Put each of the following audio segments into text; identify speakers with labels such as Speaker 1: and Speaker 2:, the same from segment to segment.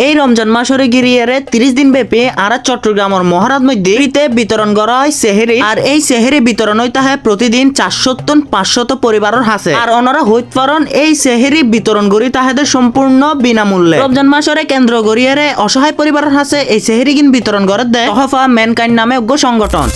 Speaker 1: এই রমজান মাসরে গিরিয়ারে তিরিশ দিন ব্যাপী আর চট্টগ্রামের মহারাজ মধ্যে বিতরণ করা হয় সেহেরি। আর এই সেহেরি বিতরণ হইতে হয় প্রতিদিন চারশো টন পাঁচশত পরিবারের হাসে। আর ওনারা হইত পারন এই সেহেরি বিতরণ করি তাহাদের সম্পূর্ণ বিনামূল্যে। রমজান মাসরে কেন্দ্র গড়িয়ারে অসহায় পরিবারের হাসে এই সেহেরি গিন বিতরণ করে দেয় তহফা ম্যানকাইন্ড নামে উগ্র সংগঠন।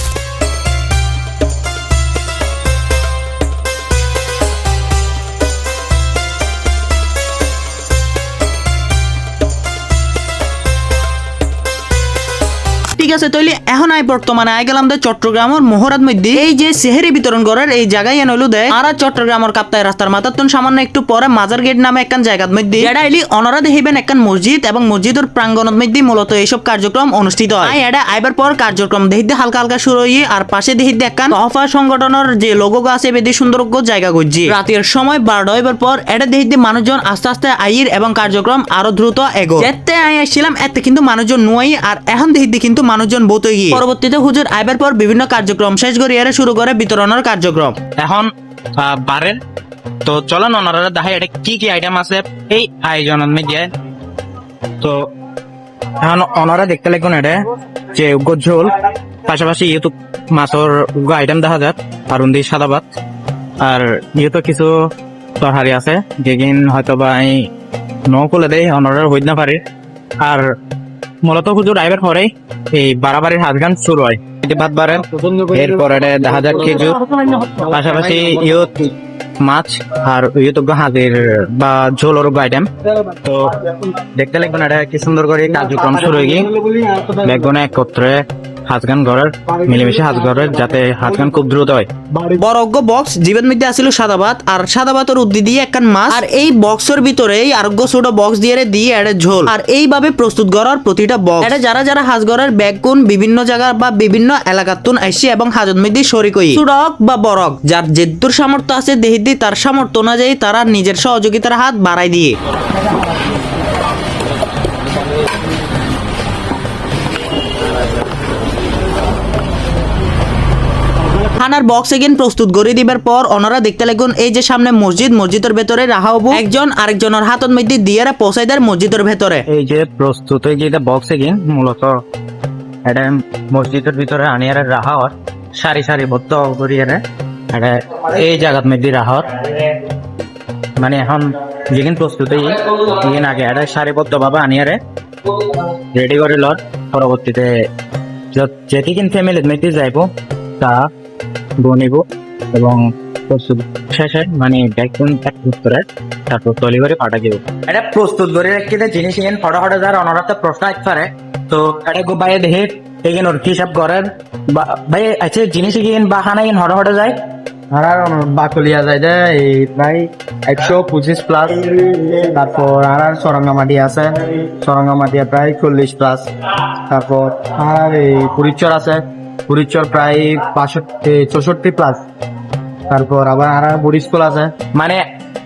Speaker 1: ঠিক আছে তৈলি এখন আই বর্তমানে আই গেলাম দে চট্টগ্রামের মোহরাত মধ্যে। এই যে সেহেরি বিতরণ করার এই জায়গায় এনে হইল দে আর চট্টগ্রামের কাপ্তায় রাস্তার মাথার তুন সামান্য একটু পরে মাজার গেট নামে একখান জায়গার মধ্যে এটা আইলি অনরা দেখিবেন একখান মসজিদ এবং মসজিদের প্রাঙ্গণের মধ্যে মূলত এইসব কার্যক্রম অনুষ্ঠিত হয়। আই এটা আইবার পর কার্যক্রম দেখিতে হালকা হালকা শুরু হই আর পাশে দেখিতে একখান তহফা সংগঠনের যে লোগো আছে বেদি সুন্দর জায়গা করছি রাতের সময় বারোটা হইবার পর এটা দেখিতে মানুষজন আস্তে আস্তে আইর এবং কার্যক্রম আরও দ্রুত এগো যেতে আই আসছিলাম এতে কিন্তু মানুষজন নুয়াই আর এখন দেখিতে কিন্তু মানুষজন বউতে গিয়ে পরবর্তীতে হুজুর আইবার পর বিভিন্ন কার্যক্রম শেষ করিয়ারে শুরু করে বিতরণের কার্যক্রম।
Speaker 2: এখন আহ, বারের তো চলেন ওনারা দেখা এটা কি কি আইটেম আছে এই আয়োজনের মধ্যে। তো এখন ওনারা দেখতে লাগুন এটা যে উগ্র ঝোল পাশাপাশি ইউটিউব মাছের উগ্র আইটেম দেখা যায় আর উন্দি সাদা ভাত আর ইউতো কিছু তরকারি আছে যেদিন হয়তো বা ন খুলে দেয় ওনারা হইতে না পারি। আর মূলত হুজুর আইবার পরে এই বাড়াবাড়ির হাত গান শুরু হয়। ভাত এরপরে দেখা যাক খেজুর পাশাপাশি ইয়ত মাছ আর ইয়তজ্ঞ হাজির বা ঝোল আইটেম। তো দেখতে লাগবে না এটা কি সুন্দর করে কার্যক্রম শুরু হয়ে গিয়ে। একত্রে হাজগান ঘরের মিলেমিশে হাজ ঘরের যাতে হাজগান খুব দ্রুত হয়।
Speaker 1: বরজ্ঞ বক্স জীবের মধ্যে আসিল সাদা ভাত আর সাদা ভাতের উদ্দি দিয়ে একখান মাছ। আর এই বক্সের ভিতরে আরোগ্য ছোট বক্স দিয়ে দিয়ে এড়ে ঝোল। আর এইভাবে প্রস্তুত করার প্রতিটা বক্স এটা যারা যারা হাজগরের ব্যাগ কোন বিভিন্ন জায়গা বা বিভিন্ন এলাকার তুন আইসি এবং হাজত মধ্যে শরিক হই। সুরক বা বরক যার যেদ্দুর সামর্থ্য আছে দেহিদি তার সামর্থ্য অনুযায়ী তারা নিজের সহযোগিতার হাত বাড়াই দিয়ে। খানার বক্স এগেন প্রস্তুত করে দিবার পর ওনারা দেখতে লাগুন, এই যে সামনে মসজিদ, মসজিদের ভেতরে রাহা হব। একজন আরেকজনের হাতত মধ্যে দিয়ে পৌঁছাই দেয় মসজিদের ভেতরে।
Speaker 2: এই যে প্রস্তুত হয়ে যেটা বক্স এগিন মূলত এটা মসজিদের ভিতরে আনিয়ারে রাহা হওয়ার, সারি সারি বদ্ধ করিয়ারে এটা এই জায়গার মধ্যে রাহা হওয়ার। মানে এখন যেদিন প্রস্তুত দিন আগে এটা সারিবদ্ধ ভাবে আনিয়ারে রেডি করে লর পরবর্তীতে যেদিন ফ্যামিলির মধ্যে যাইব, তা বনিব এবং প্রস্তুত। শেষে মানে ভ্যাকুম প্যাক করে তারপর তলি করে পাঠা দিব। এটা প্রস্তুত করে রাখতে জিনিস ইন ফটো ফটো যার অনরাতে প্রশ্ন আসতে পারে। তো এটা গো বাইরে দেখে এগিন ওর হিসাব করেন। বা- ভাই আছে জিনিস ইগিন বা খানা ইন হটো হটো যায়?
Speaker 3: আর বাকলিয়া যায় যে এই প্রায় একশো পঁচিশ প্লাস তারপর আর আর সরঙ্গামাটি আছে সরঙ্গামাটি প্রায় চল্লিশ প্লাস তারপর আর এই পুরীচর আছে। পুরীচর প্রায় পাঁচষট্টি চৌষট্টি প্লাস তারপর আবার আর বুড়ি স্কুল আছে।
Speaker 2: মানে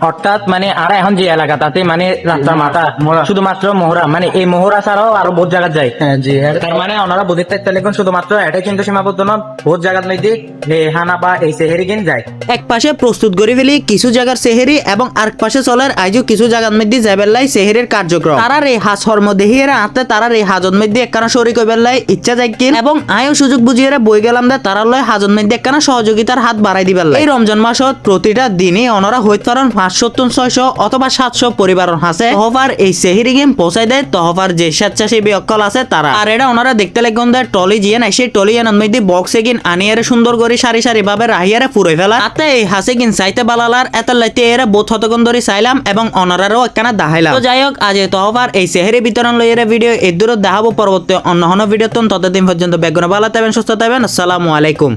Speaker 2: অর্থাৎ মানে আর এখন যে এলাকা তাতে মানে রাস্তার মাথা শুধুমাত্র মোহরা মানে এই মোহরা ছাড়াও আরও বহুত জায়গা যায়।
Speaker 3: হ্যাঁ জি হ্যাঁ।
Speaker 2: তার মানে ওনারা বুঝির থাকতে লেখুন শুধুমাত্র এটাই কিন্তু সীমাবদ্ধ নয় বহুত জায়গার মধ্যে এই হানা বা এই সেহেরি গিন যায়।
Speaker 1: এক পাশে প্রস্তুত করে ফেলি কিছু জায়গার সেহেরি এবং আরেক পাশে চলার আইজও কিছু জায়গার মধ্যে যাবেলাই সেহেরির কার্যক্রম। তারা রে হাস হর্ম দেহিয়েরা আতে তারা রে হাজত মধ্যে একখানা শরীর কইবেলাই ইচ্ছা যাইকিন এবং আয়ও সুযোগ বুঝিয়ে বই গেলাম দে তারা লয় হাজত মধ্যে একখানা সহযোগিতার হাত বাড়াই দিবার এই রমজান মাসত প্রতিটা দিনে ওনারা হইত পারেন পাঁচশো ছয়শো অথবা সাতশো পরিবারের হাসে তহফার এই সেহেরি গেম পৌঁছাই দেয়। তহফার যে স্বেচ্ছাসেবী অকল আছে, তারা। আর এটা ওনারা দেখতে লাগুন দেয় টলি জিয়ে নাই, সেই টলি এনার মধ্যে বক্স এগিন আনিয়ারে সুন্দর করে সারি সারি ভাবে রাহিয়ারে ফুরই ফেলা। তাতে এই হাসে গিন চাইতে বালালার, এত লাইতে এরা বোধ হতগন ধরে চাইলাম এবং অনারারও একখানা দাহাইলাম। তো যাই হোক, আজ এই তহফার এই সেহেরি বিতরণ লইয়ের ভিডিও এর দূর দেখাবো। পরবর্তী অন্য হন ভিডিও ততদিন পর্যন্ত বেগুন ভালো থাকবেন, সুস্থ থাকবেন। আসসালামু আলাইকুম।